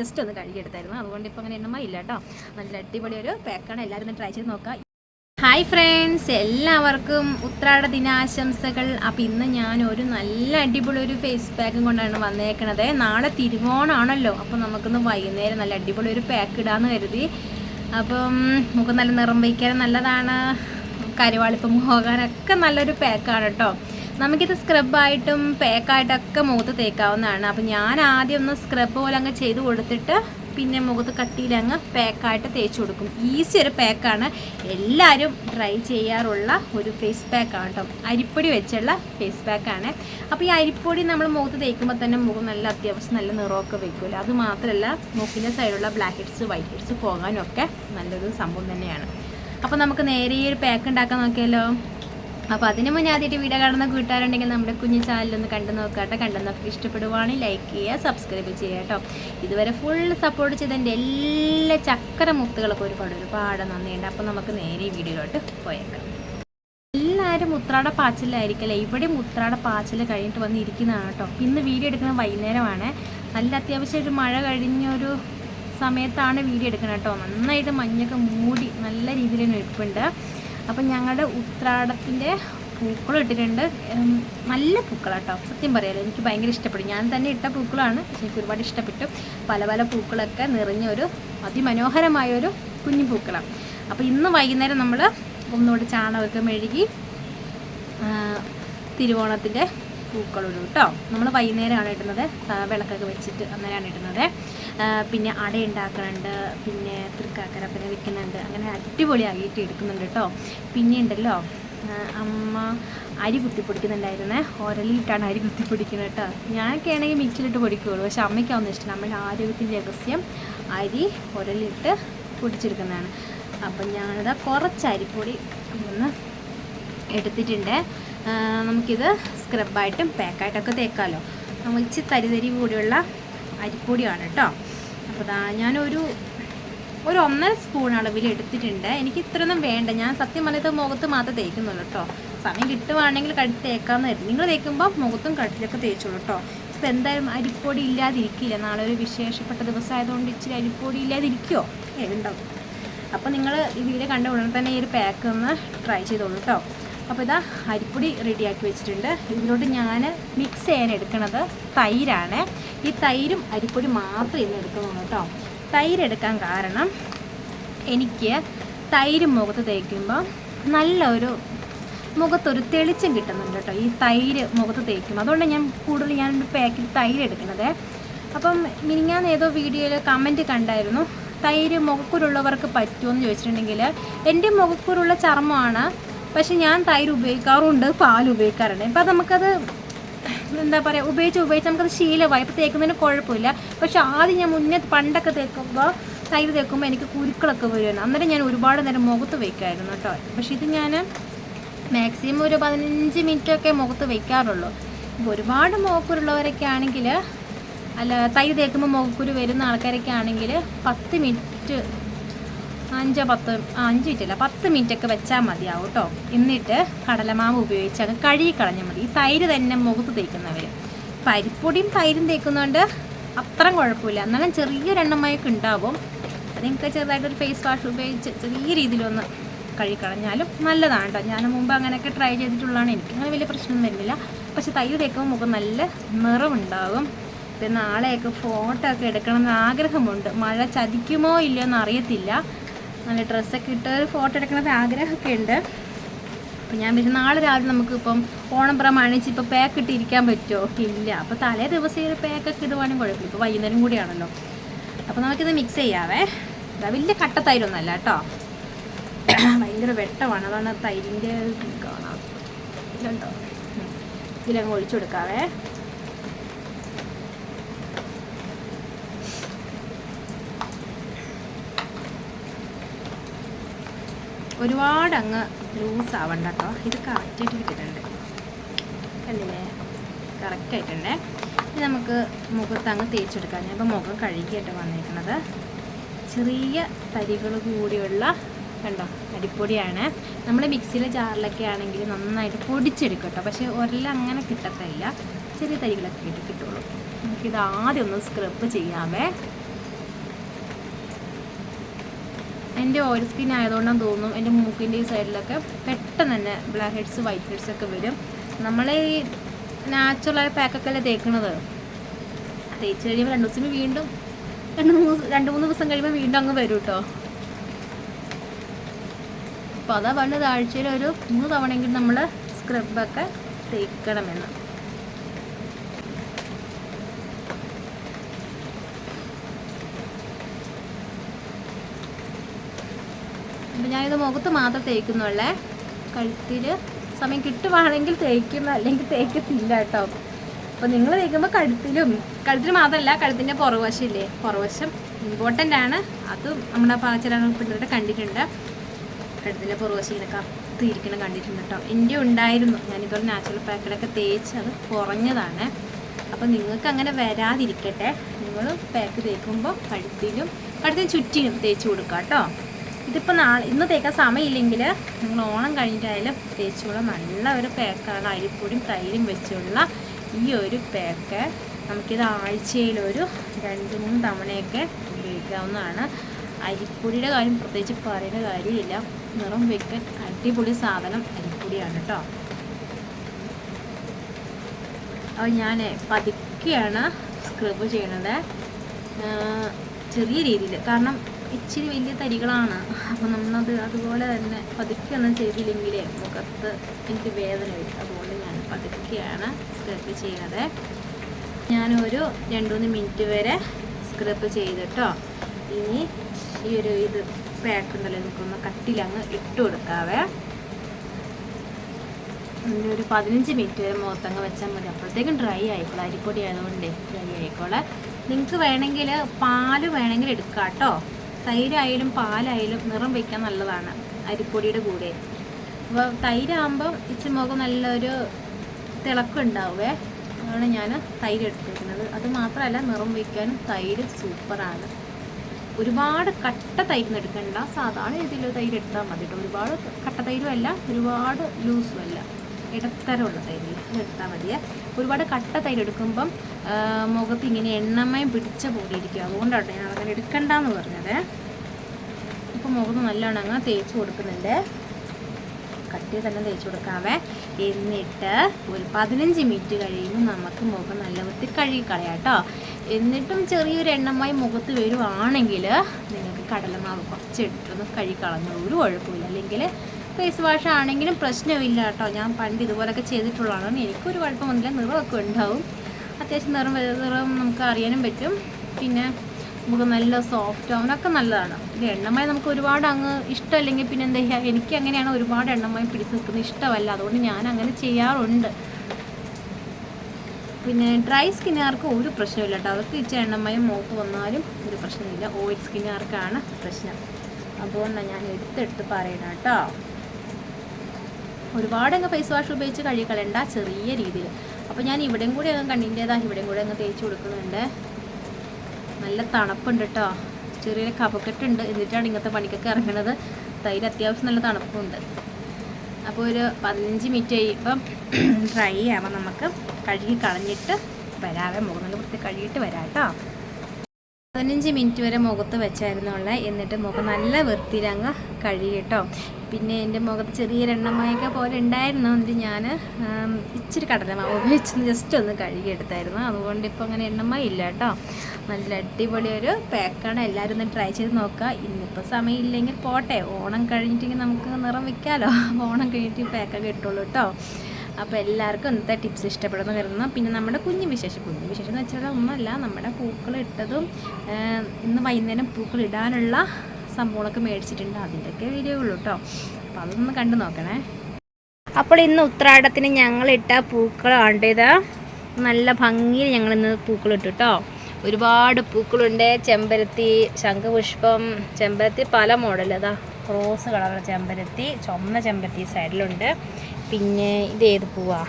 Just ഒന്ന് കഴുകിയെടുത്തായിരുന്നു. അതുകൊണ്ട് ഇപ്പോൾ അങ്ങനെ എണ്ണമ ഇല്ല കേട്ടോ നല്ല അടിപൊളി ഒരു പാക്കാണ് എല്ലാവരും ട്രൈ ചെയ്ത് നോക്കാം. ഹായ് ഫ്രണ്ട്സ് എല്ലാവർക്കും ഉത്രാട ദിനാശംസകൾ. അപ്പം ഇന്ന് ഞാൻ ഒരു നല്ല അടിപൊളി ഒരു ഫേസ് പാക്കും കൊണ്ടാണ് വന്നേക്കണത്. നാളെ തിരുവോണാണല്ലോ. അപ്പം നമുക്കൊന്ന് വൈകുന്നേരം നല്ല അടിപൊളി ഒരു പാക്ക് ഇടാന്ന് കരുതി. അപ്പം മുഖം നല്ല നിറം വയ്ക്കാൻ നല്ലതാണ്. കരുവാളിപ്പം പോകാനൊക്കെ നല്ലൊരു പാക്കാണ് കേട്ടോ നമുക്കിത് സ്ക്രബായിട്ടും പേക്കായിട്ടൊക്കെ മുഖത്ത് തേക്കാവുന്നതാണ്. അപ്പം ഞാൻ ആദ്യം ഒന്ന് സ്ക്രബ് പോലെ അങ്ങ് ചെയ്ത് കൊടുത്തിട്ട് പിന്നെ മുഖത്ത് കട്ടിയിൽ അങ്ങ് പാക്കായിട്ട് തേച്ച് കൊടുക്കും. ഈസി ഒരു പാക്കാണ് എല്ലാവരും ട്രൈ ചെയ്യാറുള്ള ഒരു ഫേസ് പാക്കാണ് കേട്ടോ അരിപ്പൊടി വെച്ചുള്ള ഫേസ് പാക്കാണ് അപ്പോൾ ഈ അരിപ്പൊടി നമ്മൾ മുഖത്ത് തേക്കുമ്പോൾ തന്നെ മുഖം നല്ല അത്യാവശ്യം നല്ല നിറമൊക്കെ വെക്കുമല്ലോ അത് മാത്രമല്ല മുഖിന്റെ സൈഡിലുള്ള ബ്ലാക്ക് ഹെഡ്സ് വൈറ്റ് ഹെഡ്സ് പോകാനൊക്കെ നല്ലൊരു സംഭവം തന്നെയാണ്. അപ്പോൾ നമുക്ക് നേരെ ഈ ഒരു പാക്ക് ഉണ്ടാക്കാൻ നോക്കിയാലോ? അപ്പോൾ അതിന് മുന്നേ ആദ്യമായിട്ട് വീഡിയോ കാണുന്ന കൂട്ടുകാരുണ്ടെങ്കിൽ നമ്മുടെ കുഞ്ഞു ചാനലൊന്ന് കണ്ടു നോക്കാട്ടെ കണ്ടു നോക്കി ഇഷ്ടപ്പെടുവാണെങ്കിൽ ലൈക്ക് ചെയ്യുക സബ്സ്ക്രൈബ് ചെയ്യുക കേട്ടോ. ഇതുവരെ ഫുൾ സപ്പോർട്ട് ചെയ്ത എന്റെ എല്ലാ ചക്കര മുത്തുകളൊക്കെ ഒരുപാട് ഒരുപാട് നന്ദിയുണ്ട്. അപ്പോൾ നമുക്ക് നേരെ ഈ വീഡിയോയിലോട്ട് പോയേക്കാം. എല്ലാവരും ഉത്രാട പാച്ചിലായിരിക്കല്ലേ? ഇവിടെ മുത്രാട പാച്ചിൽ കഴിഞ്ഞിട്ട് വന്നിരിക്കുന്നതാണ് കേട്ടോ. ഇന്ന് വീഡിയോ എടുക്കുന്നത് വൈകുന്നേരമാണ്. നല്ല അത്യാവശ്യം ഒരു മഴ കഴിഞ്ഞൊരു സമയത്താണ് വീഡിയോ എടുക്കുന്നത് കേട്ടോ. നന്നായിട്ട് മഞ്ഞൊക്കെ മൂടി നല്ല രീതിയിൽ നിൽപ്പുണ്ട് അപ്പം ഞങ്ങളുടെ ഉത്രാടത്തിന്റെ പൂക്കളം ഇട്ടിട്ടുണ്ട്. നല്ല പൂക്കളാട്ടോ സത്യം പറയാലോ എനിക്ക് ഭയങ്കര ഇഷ്ടപ്പെട്ടു. ഞാൻ തന്നെ ഇട്ട പൂക്കളാണ് പക്ഷെ എനിക്ക് ഒരുപാട് ഇഷ്ടപ്പെട്ടു. പല പല പൂക്കളൊക്കെ നിറഞ്ഞ ഒരു അതിമനോഹരമായ ഒരു കുഞ്ഞു പൂക്കളാണ് അപ്പോൾ ഇന്ന് വൈകുന്നേരം നമ്മൾ ഒന്നുകൂടെ ചാണകമൊക്കെ മെഴുകി തിരുവോണത്തിന്റെ പൂക്കളിടും കേട്ടോ നമ്മൾ വൈകുന്നേരമാണ് ഇടുന്നത്. വിളക്കൊക്കെ വെച്ചിട്ട് അന്നേരമാണ് ഇടുന്നത്. പിന്നെ അട ഉണ്ടാക്കുന്നുണ്ട് പിന്നെ വെക്കുന്നുണ്ട് അങ്ങനെ അടിപൊളിയാക്കിയിട്ട് എടുക്കുന്നുണ്ട് കേട്ടോ. പിന്നെ ഉണ്ടല്ലോ അമ്മ അരി കുത്തിപ്പൊടിക്കുന്നുണ്ടായിരുന്നേ ഓരലിട്ടാണ് അരി കുത്തിപ്പൊടിക്കുന്നത് കേട്ടോ. ഞാനൊക്കെ ആണെങ്കിൽ മിക്സിലിട്ട് പൊടിക്കുകയുള്ളൂ പക്ഷെ അമ്മയ്ക്കാവുന്ന ഇഷ്ടം. നമ്മുടെ ആരോഗ്യത്തിന്റെ രഹസ്യം അരി ഉരലിട്ട് പൊടിച്ചെടുക്കുന്നതാണ്. അപ്പം ഞാനിതാ കുറച്ച് അരിപ്പൊടി ഒന്ന് എടുത്തിട്ടുണ്ട്. നമുക്കിത് സ്ക്രബായിട്ടും പാക്കായിട്ടൊക്കെ തേക്കാമല്ലോ നമ്മൾ ഇച്ചിരി തരി തരി കൂടിയുള്ള അരിപ്പൊടിയാണ് കേട്ടോ. അപ്പോൾ ദാ ഞാനൊരു ഒരു ഒന്നര സ്പൂൺ അളവിൽ എടുത്തിട്ടുണ്ട്. എനിക്ക് ഇത്രയൊന്നും വേണ്ട. ഞാൻ സത്യം പറഞ്ഞത് മുഖത്ത് മാത്രം തേക്കുന്നുള്ളൂ കേട്ടോ സമയം കിട്ടുവാണെങ്കിൽ കടി തേക്കാമെന്ന് കരുതി. നിങ്ങൾ തേക്കുമ്പോൾ മുഖത്തും കഴുത്തിലൊക്കെ തേച്ചോളൂ കേട്ടോ ഇപ്പം എന്തായാലും അരിപ്പൊടി ഇല്ലാതിരിക്കില്ല. നാളെ ഒരു വിശേഷപ്പെട്ട ദിവസമായതുകൊണ്ട് ഇച്ചിരി അരിപ്പൊടി ഇല്ലാതിരിക്കുമോ ഏ ഉണ്ടാവും. അപ്പോൾ നിങ്ങൾ ഈ വീഡിയോ കണ്ട ഉടനെ തന്നെ ഈ ഒരു പാക്ക് ഒന്ന് ട്രൈ ചെയ്തോളൂ കേട്ടോ അപ്പോൾ ഇതാ അരിപ്പൊടി റെഡിയാക്കി വെച്ചിട്ടുണ്ട്. ഇതിനോട് ഞാൻ മിക്സ് ചെയ്യാൻ എടുക്കുന്നത് തൈരാണ്. ഈ തൈരും അരിപ്പൊടി മാത്രം ഇന്ന് എടുക്കുന്നുള്ളൂ കേട്ടോ. തൈരെടുക്കാൻ കാരണം എനിക്ക് തൈര് മുഖത്ത് തേക്കുമ്പോൾ നല്ലൊരു മുഖത്തൊരു തെളിച്ചം കിട്ടുന്നുണ്ട് കേട്ടോ. ഈ തൈര് മുഖത്ത് തേക്കും അതുകൊണ്ട് ഞാൻ കൂടുതൽ ഞാൻ പാക്കറ്റ് തൈര് എടുക്കുന്നത്. അപ്പം മിനിങ്ങാന്ന് ഏതോ വീഡിയോയിൽ കമന്റ് കണ്ടായിരുന്നു തൈര് മുഖക്കുരുള്ളവർക്ക് പറ്റുമെന്ന് ചോദിച്ചിട്ടുണ്ടെങ്കിൽ എന്റെ മുഖക്കുരുള്ള ചർമ്മമാണ് പക്ഷെ ഞാൻ തൈര് ഉപയോഗിക്കാറുണ്ട് പാൽ ഉപയോഗിക്കാറുണ്ട്. ഇപ്പം നമുക്കത് എന്താ പറയുക ഉപയോഗിച്ച് ഉപയോഗിച്ച് നമുക്കത് ശീലമായി. ഇപ്പോൾ തേക്കുന്നതിന് കുഴപ്പമില്ല. പക്ഷെ ആദ്യം ഞാൻ മുന്നേ പണ്ടൊക്കെ തേക്കുമ്പോൾ തൈര് തേക്കുമ്പോൾ എനിക്ക് കുരുക്കളൊക്കെ വരുമായിരുന്നു. അന്നേരം ഞാൻ ഒരുപാട് നേരം മുഖത്ത് വയ്ക്കായിരുന്നു കേട്ടോ. പക്ഷെ ഇത് ഞാൻ മാക്സിമം ഒരു പതിനഞ്ച് മിനിറ്റൊക്കെ മുഖത്ത് വയ്ക്കാറുള്ളൂ ഒരുപാട് മുഖക്കുരുള്ളവരൊക്കെ ആണെങ്കിൽ അല്ല തൈര് തേക്കുമ്പോൾ മുഖക്കുരു വരുന്ന ആൾക്കാരൊക്കെ ആണെങ്കിൽ പത്ത് മിനിറ്റ് അഞ്ചോ പത്ത് അഞ്ച് മിനിറ്റ് അല്ല പത്ത് മിനിറ്റ് ഒക്കെ വെച്ചാൽ മതിയാവും കേട്ടോ എന്നിട്ട് കടലമാവ് ഉപയോഗിച്ച് അങ്ങ് കഴുകി കളഞ്ഞാൽ മതി. ഈ തൈര് തന്നെ മുഖത്ത് തേക്കുന്നവർ പരിപ്പൊടിയും തൈരും തേക്കുന്നതുകൊണ്ട് അത്ര കുഴപ്പമില്ല. എന്നാലും ചെറിയൊരെണ്ണമായൊക്കെ ഉണ്ടാവും. അത് നിങ്ങൾക്ക് ചെറുതായിട്ടൊരു ഫേസ് വാഷ് ഉപയോഗിച്ച് ചെറിയ രീതിയിലൊന്ന് കഴുകിക്കളഞ്ഞാലും നല്ലതാണ് കേട്ടോ ഞാൻ മുമ്പ് അങ്ങനെയൊക്കെ ട്രൈ ചെയ്തിട്ടുള്ളതാണ്. എനിക്ക് അങ്ങനെ വലിയ പ്രശ്നം വരുന്നില്ല. പക്ഷെ തൈര് തേക്കുമ്പോൾ മുഖം നല്ല നിറവുണ്ടാകും. പിന്നെ നാളെയൊക്കെ ഫോട്ടോ ഒക്കെ എടുക്കണം എന്ന് ആഗ്രഹമുണ്ട്. മഴ ചതിക്കുമോ ഇല്ലയോ എന്ന് അറിയത്തില്ല. നല്ല ഡ്രസ്സൊക്കെ ഇട്ട് ഒരു ഫോട്ടോ എടുക്കണത് ആഗ്രഹമൊക്കെ ഉണ്ട്. അപ്പം ഞാൻ പിന്നെ നാളെ രാവിലെ നമുക്കിപ്പം ഓണം പ്രമാണിച്ച് ഇപ്പോൾ പാക്ക് ഇട്ടിരിക്കാൻ പറ്റുമോ? ഇല്ല. അപ്പോൾ തലേ ദിവസം ഈ ഒരു പാക്കൊക്കെ ഇടുവാണെങ്കിൽ കുഴപ്പമില്ല. ഇപ്പോൾ വൈകുന്നേരം കൂടിയാണല്ലോ. അപ്പോൾ നമുക്കിത് മിക്സ് ചെയ്യാവേ. ഇതാ വലിയ കട്ട തൈരൊന്നുമല്ല കേട്ടോ. ഭയങ്കര വെട്ടമാണ്. അതാണ് തൈരിന്റെ കാണാം. ഇല്ലോ. ഇതിലങ്ങ് ഒഴിച്ചു കൊടുക്കാവേ. ഒരുപാട് അങ്ങ് ലൂസ് ആവണ്ട കേട്ടോ ഇത് കറക്റ്റായിട്ട് കിട്ടിയിട്ടുണ്ട്. കണ്ടില്ലേ? കറക്റ്റായിട്ടുണ്ടേ ഇത് നമുക്ക് മുഖത്ത് അങ്ങ് തേച്ചെടുക്കാം. ഞാൻ ഇപ്പോൾ മുഖം കഴുകിയിട്ട് വന്നിരിക്കുന്നത് ചെറിയ തരികൾ കൂടിയുള്ള കണ്ടോ? അരിപ്പൊടിയാണ് നമ്മൾ മിക്സിയിലെ ജാറിലൊക്കെ ആണെങ്കിൽ നന്നായിട്ട് പൊടിച്ചെടുക്കും കേട്ടോ. പക്ഷേ ഒരെല്ലാം അങ്ങനെ കിട്ടത്തില്ല. ചെറിയ തരികളൊക്കെ കിട്ടി കിട്ടുള്ളൂ. നമുക്കിത് ആദ്യം ഒന്ന് സ്ക്രബ് ചെയ്യാവേ എന്റെ ഓയിൽ സ്കിൻ ആയതുകൊണ്ടാണ് തോന്നും എന്റെ മൂക്കിന്റെ ഈ സൈഡിലൊക്കെ പെട്ടെന്ന് തന്നെ ബ്ലാക്ക് ഹെഡ്സ് വൈറ്റ് ഹെഡ്സ് ഒക്കെ വരും. നമ്മൾ ഈ നാച്ചുറലായ പാക്കൊക്കെ അല്ലേ തേക്കണത്? തേച്ച് കഴിയുമ്പോൾ രണ്ട് ദിവസം വീണ്ടും രണ്ട് മൂന്ന് രണ്ട് മൂന്ന് ദിവസം കഴിയുമ്പോൾ വീണ്ടും അങ്ങ് വരും കേട്ടോ അപ്പോൾ അതാ പണ്ട് ആഴ്ചയിൽ ഒരു മൂന്ന് തവണയെങ്കിലും നമ്മൾ സ്ക്രബൊക്കെ തേക്കണമെന്ന്. അപ്പം ഞാനിത് മുഖത്ത് മാത്രം തേക്കുന്നുള്ളേ. കഴുത്തിൽ സമയം കിട്ടുവാണെങ്കിൽ തേക്കും അല്ലെങ്കിൽ തേക്കത്തില്ല കേട്ടോ. അപ്പോൾ നിങ്ങൾ തേക്കുമ്പോൾ കഴുത്തിലും കഴുത്തിൽ മാത്രമല്ല കഴുത്തിന്റെ പുറവശമില്ലേ പുറവശം ഇമ്പോർട്ടന്റ് ആണ്. അതും നമ്മുടെ പാചകം പിള്ളേരുടെ കണ്ടിട്ടുണ്ട്. കഴുത്തിന്റെ പുറവശം ഇങ്ങനെ കത്തിയിരിക്കണം കണ്ടിട്ടുണ്ട് കേട്ടോ. എന്റെ ഉണ്ടായിരുന്നു. ഞാനിപ്പോൾ നാച്ചുറൽ പാക്കഡൊക്കെ തേച്ച് അത് കുറഞ്ഞതാണ്. അപ്പോൾ നിങ്ങൾക്ക് അങ്ങനെ വരാതിരിക്കട്ടെ. നിങ്ങൾ പാക്ക് തേക്കുമ്പോൾ കഴുത്തിലും കഴുത്തിന് ചുറ്റിനും തേച്ച് കൊടുക്കാം കേട്ടോ. ഇതിപ്പോൾ നാളെ ഇന്ന് തേക്കാൻ സമയമില്ലെങ്കിൽ നിങ്ങൾ ഓണം കഴിഞ്ഞിട്ടായാലും തേച്ചുള്ള നല്ല ഒരു പാക്കാണ്. അരിപ്പൊടിയും തൈരും വെച്ചുള്ള ഈ ഒരു പാക്ക്. നമുക്കിത് ആഴ്ചയിലൊരു രണ്ട് മൂന്ന് തവണയൊക്കെ ഉപയോഗിക്കാവുന്നതാണ്. അരിപ്പൊടിയുടെ കാര്യം പ്രത്യേകിച്ച് പറയേണ്ട കാര്യമില്ല. നിറം വെക്കാൻ അടിപൊളി സാധനം അരിപ്പൊടിയാണ് കേട്ടോ അപ്പോൾ ഞാൻ പതുക്കെയാണ് സ്ക്രബ് ചെയ്യണത്. ചെറിയ രീതിയിൽ കാരണം ഇച്ചിരി വലിയ തരികളാണ്. അപ്പോൾ നമ്മളത് അതുപോലെ തന്നെ പതുക്കെ ഒന്നും ചെയ്തില്ലെങ്കിൽ മുഖത്ത് എനിക്ക് വേദന വരും. അതുകൊണ്ട് ഞാൻ പതുക്കെയാണ് സ്ക്രബ് ചെയ്യണത്. ഞാനൊരു രണ്ട് മൂന്ന് മിനിറ്റ് വരെ സ്ക്രബ് ചെയ്തിട്ടോ. ഇനി ഈ ഒരു ഇത് പാക്ക് ഉണ്ടല്ലോ നമുക്കൊന്ന് കട്ടിലങ്ങ് ഇട്ട് കൊടുക്കാവേ. ഇതിന്റെ ഒരു പതിനഞ്ച് മിനിറ്റ് വരെ മുഖത്തങ്ങ് വെച്ചാൽ മതി. അപ്പോഴത്തേക്കും ഡ്രൈ ആയിക്കോളാം. അരിപ്പൊടി ആയതുകൊണ്ട് ഡ്രൈ ആയിക്കോളെ. നിങ്ങൾക്ക് വേണമെങ്കിൽ പാൽ വേണമെങ്കിൽ എടുക്കാം കേട്ടോ തൈരായാലും പാലായാലും നിറം വയ്ക്കാൻ നല്ലതാണ് അരിപ്പൊടിയുടെ കൂടെ. അപ്പോൾ തൈരാകുമ്പോൾ ഇച്ചിരി മുഖം നല്ലൊരു തിളക്കം ഉണ്ടാവുമേ അതാണ് ഞാൻ തൈര് എടുത്തിരിക്കുന്നത് അത് മാത്രമല്ല നിറം വയ്ക്കാനും തൈര് സൂപ്പറാണ്. ഒരുപാട് കട്ട തൈര് എടുക്കണ്ട. സാധാരണ രീതിയിൽ തൈര് എടുത്താൽ മതി കേട്ടോ. ഒരുപാട് കട്ട തൈരും അല്ല ഒരുപാട് ലൂസും അല്ല. ഇടത്തരമുള്ള തൈര് എടുത്താൽ മതിയേ. ഒരുപാട് കട്ട തൈര് എടുക്കുമ്പം മുഖത്ത് ഇങ്ങനെ എണ്ണമയം പിടിച്ച പോലെ ഇരിക്കും അതുകൊണ്ടാണ് ഞാൻ അങ്ങനെ എടുക്കണ്ടെന്ന് പറഞ്ഞത്. ഇപ്പം മുഖത്ത് നല്ലോണം അങ്ങ് തേച്ച് കൊടുക്കുന്നുണ്ട്. കട്ടി തന്നെ തേച്ച് കൊടുക്കാമേ എന്നിട്ട് ഒരു പതിനഞ്ച് മിനിറ്റ് കഴിയുമ്പോൾ നമുക്ക് മുഖം നല്ല വൃത്തി കഴുകി കളയാം കേട്ടോ. എന്നിട്ടും ചെറിയൊരു എണ്ണമായി മുഖത്ത് വരുവാണെങ്കിൽ നിങ്ങൾക്ക് കടലമാവ് കുറച്ച് എടുത്തൊന്ന് കഴുകി കളഞ്ഞോളൂ ഒരു കുഴപ്പമില്ല. അല്ലെങ്കിൽ ഫേസ് വാഷ് ആണെങ്കിലും പ്രശ്നമില്ല കേട്ടോ. ഞാൻ പണ്ട് ഇതുപോലൊക്കെ ചെയ്തിട്ടുള്ളതാണ് എനിക്കൊരു കുഴപ്പമൊന്നുമില്ല. നിറമൊക്കെ ഉണ്ടാവും. അത്യാവശ്യം നിറം നിറം നമുക്ക് അറിയാനും പറ്റും. പിന്നെ നമുക്ക് നല്ല സോഫ്റ്റ് അവനൊക്കെ നല്ലതാണ്. ഇത് എണ്ണമായി നമുക്ക് ഒരുപാട് അങ്ങ് ഇഷ്ടമല്ലെങ്കിൽ പിന്നെ എന്താ ചെയ്യുക എനിക്ക് അങ്ങനെയാണ് ഒരുപാട് എണ്ണമായി പിടിച്ച് നിൽക്കുന്നത് ഇഷ്ടമല്ല. അതുകൊണ്ട് ഞാൻ അങ്ങനെ ചെയ്യാറുണ്ട്. പിന്നെ ഡ്രൈ സ്കിന്നുകാർക്ക് ഒരു പ്രശ്നമില്ല കേട്ടോ. അവർക്ക് ഇച്ചിരി എണ്ണമയം മുഖത്ത് വന്നാലും ഒരു പ്രശ്നമില്ല. ഓയിൽ സ്കിന്നുകാർക്കാണ് പ്രശ്നം. അതുകൊണ്ടാണ് ഞാൻ എടുത്തെടുത്ത് പറയണം കേട്ടോ. ഒരുപാട് അങ്ങ് ഫേസ് വാഷ് ഉപയോഗിച്ച് കഴുകളണ്ട ചെറിയ രീതിയിൽ അപ്പോൾ ഞാൻ ഇവിടെയും കൂടി അങ്ങ് കണ്ണിന്റേതാ ഇവിടെയും കൂടി അങ്ങ് തേച്ച് കൊടുക്കുന്നുണ്ട്. നല്ല തണുപ്പുണ്ട് കേട്ടോ ചെറിയൊരു കപക്കെട്ടുണ്ട് എന്നിട്ടാണ് ഇങ്ങനത്തെ പണിക്കൊക്കെ ഇറങ്ങണത്. തൈര് അത്യാവശ്യം നല്ല തണുപ്പുണ്ട്. അപ്പോൾ ഒരു പതിനഞ്ച് മിനിറ്റ് കഴിയുമ്പം ഡ്രൈ ആവാം നമുക്ക് കഴുകി കളഞ്ഞിട്ട് വരാവേ. മുഖം നല്ല വൃത്തി കഴുകിയിട്ട് വരാം കേട്ടോ പതിനഞ്ച് മിനിറ്റ് വരെ മുഖത്ത് വെച്ചായിരുന്നുള്ള എന്നിട്ട് മുഖം നല്ല വൃത്തിയിലങ്ങ് കഴുകിട്ടോ. പിന്നെ എന്റെ മുഖത്ത് ചെറിയ എണ്ണമയൊക്കെ പോലെ ഉണ്ടായിരുന്നു. എന്നിട്ട് ഞാൻ ഇച്ചിരി കടലമാവ് ഉപയോഗിച്ച് ജസ്റ്റ് ഒന്ന് കഴുകിയെടുത്തായിരുന്നു. അതുകൊണ്ട് ഇപ്പോൾ അങ്ങനെ എണ്ണമയ ഇല്ല കേട്ടോ. നല്ല അടിപൊളി ഒരു പാക്കാണ് എല്ലാവരും ഒന്ന് ട്രൈ ചെയ്ത് നോക്കുക. ഇന്നിപ്പോൾ സമയമില്ലെങ്കിൽ പോട്ടെ. ഓണം കഴിഞ്ഞിട്ടെങ്കിൽ നമുക്ക് നിറം വെക്കാമല്ലോ ഓണം കഴിഞ്ഞിട്ട് പാക്കൊക്കെ ഇട്ടുള്ളൂ കേട്ടോ. അപ്പോൾ എല്ലാവർക്കും ഇന്നത്തെ ടിപ്സ് ഇഷ്ടപ്പെടുന്ന കരുതുന്നു. പിന്നെ നമ്മുടെ കുഞ്ഞു വിശേഷം. കുഞ്ഞു വിശേഷം എന്ന് വെച്ചാൽ ഒന്നുമല്ല നമ്മുടെ പൂക്കൾ ഇട്ടതും ഇന്ന് വൈകുന്നേരം പൂക്കൾ ഇടാനുള്ള സംഭവങ്ങളൊക്കെ മേടിച്ചിട്ടുണ്ട്. അതിന്റെയൊക്കെ വീഡിയോ ഉള്ളൂ കേട്ടോ അപ്പോൾ അതൊന്ന് കണ്ടു നോക്കണേ. അപ്പോൾ ഇന്ന് ഉത്രാടത്തിന് ഞങ്ങളിട്ട പൂക്കളാണ്ട് ഇത്. നല്ല ഭംഗിയിൽ ഞങ്ങൾ ഇന്ന് പൂക്കളിട്ടു കേട്ടോ ഒരുപാട് പൂക്കളുണ്ട്. ചെമ്പരത്തി ശംഖപുഷ്പം ചെമ്പരത്തി പല മോഡൽ അതാ റോസ് കളറുള്ള ചെമ്പരത്തി ചുമന്ന ചെമ്പരത്തി സൈഡിലുണ്ട് പിന്നെ ഇത് ഏത് പൂവാ?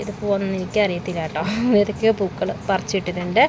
ഏത് പൂവാണെന്ന് എനിക്കറിയത്തില്ല കേട്ടോ. ഏതൊക്കെയോ പൂക്കൾ പറിച്ചിട്ടിട്ടുണ്ട്.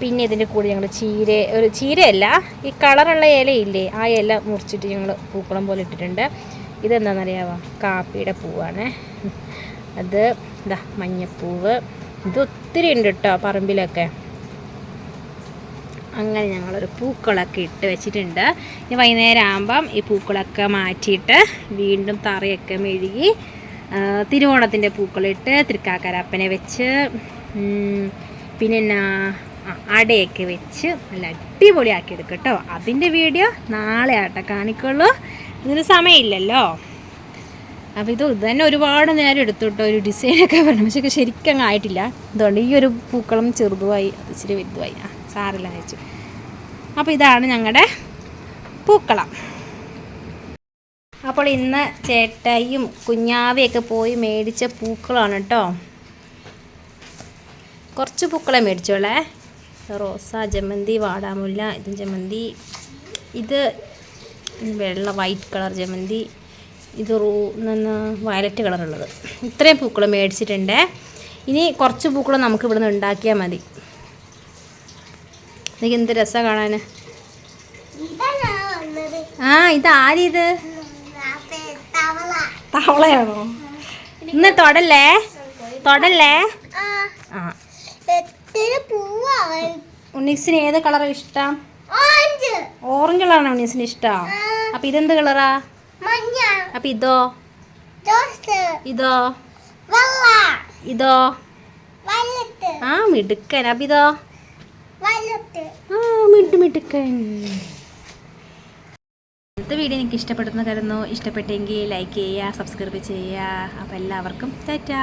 പിന്നെ ഇതിന്റെ കൂടെ ഞങ്ങൾ ചീര ഒരു ചീരയല്ല ഈ കളറുള്ള ഇലയില്ലേ ആ ഇല മുറിച്ചിട്ട് ഞങ്ങൾ പൂക്കളം പോലെ ഇട്ടിട്ടുണ്ട്. ഇതെന്താണെന്നറിയാവോ കാപ്പിയുടെ പൂവാണ്. അത് ഇതാ മഞ്ഞപ്പൂവ്. ഇത് ഒത്തിരി ഉണ്ട് കേട്ടോ പറമ്പിലൊക്കെ. അങ്ങനെ ഞങ്ങളൊരു പൂക്കളൊക്കെ ഇട്ട് വെച്ചിട്ടുണ്ട്. ഇനി വൈകുന്നേരം ആകുമ്പം ഈ പൂക്കളൊക്കെ മാറ്റിയിട്ട് വീണ്ടും തറയൊക്കെ മെഴുകി തിരുവോണത്തിന്റെ പൂക്കളിട്ട് തൃക്കാക്കരപ്പനെ വെച്ച് പിന്നെ എന്നാ അടയൊക്കെ വെച്ച് നല്ല അടിപൊളിയാക്കി എടുക്കും കേട്ടോ. അതിന്റെ വീഡിയോ നാളെ ആട്ടെ കാണിക്കുള്ളൂ. ഇതിന് സമയമില്ലല്ലോ. അപ്പോൾ ഇത് തന്നെ ഒരുപാട് നേരം എടുത്തു കേട്ടോ ഒരു ഡിസൈനൊക്കെ പറഞ്ഞു. പക്ഷേ ശരിക്കും അങ്ങ് ആയിട്ടില്ല. അതുകൊണ്ട് ഈ ഒരു പൂക്കളം ചെറുതുമായി ഇച്ചിരി വലുതുമായി. ആ അയച്ചു അപ്പോൾ ഇതാണ് ഞങ്ങളുടെ പൂക്കളം. അപ്പോൾ ഇന്ന് ചേട്ടയും കുഞ്ഞാവയൊക്കെ പോയി മേടിച്ച പൂക്കളാണ് കേട്ടോ കുറച്ച് പൂക്കളെ മേടിച്ചോളേ. റോസ ജമന്തി വാടാമുല്ല ഇത് ജമന്തി. ഇത് വെള്ള വൈറ്റ് കളർ ജമന്തി. ഇത് റൂ നിന്ന് വയലറ്റ് കളറുള്ളത്. ഇത്രയും പൂക്കൾ മേടിച്ചിട്ടുണ്ട്. ഇനി കുറച്ച് പൂക്കൾ നമുക്ക് ഇവിടുന്ന് ഉണ്ടാക്കിയാൽ മതി. എനിക്ക് എന്ത് രസമാണ് കാണാൻ ആ ഇത് ആരിത് തവളയാണോ ഇന്ന് തൊടല്ലേ? തൊടല്ലേ? ആ. ഉണ്ണീസിന് ഏത് കളറാണ് ഇഷ്ടം? ഓറഞ്ച്. കളറാണ് ഉണ്ണീസിന് ഇഷ്ടം. അപ്പൊ ഇതെന്ത് കളറാ? അപ്പൊ ഇതോ? ഇതോ? ഇതോ? ആ മിടുക്കൻ. അപ്പൊ ഇതോ? ആ മിട്ടു ഇന്നത്തെ വീഡിയോ എനിക്ക് ഇഷ്ടപ്പെടുന്ന കരുന്നു ഇഷ്ടപ്പെട്ടെങ്കിൽ ലൈക്ക് ചെയ്യുക സബ്സ്ക്രൈബ് ചെയ്യുക. അപ്പോൾ എല്ലാവർക്കും ടാറ്റാ.